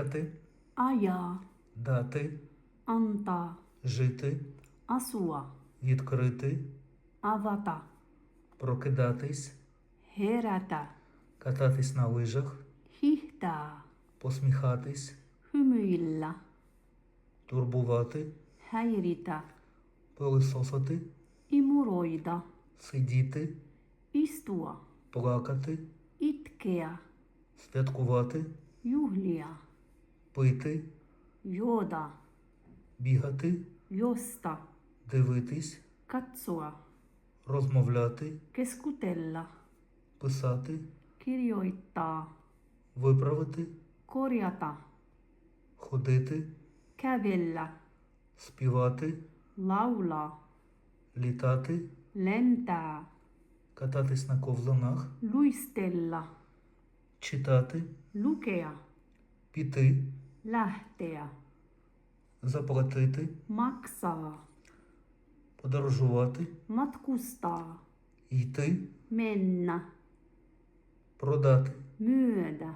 їхати, ajaa, дати, antaa, жити, asua, відкрити, avata, прокидатись, herätä, кататись на лижах, hihtää, посміхатись, hymyillä, турбувати, häiritä, пилисосити, imuroida, сидіти, istua, плакати, itkeä, святкувати, juhlia, пити, juoda, бігати, josta, дивитись, katsoa, розмовляти, keskutella, писати, kirjoittaa, виправити, korjata, ходити, kävellä, співати, laulaa, літати, lentää, кататись на ковзанах, luistella, читати, lukea, піти, lähteä, заплатити, maksaa, подорожувати, matkustaa, йти, mennä, продати, myydä,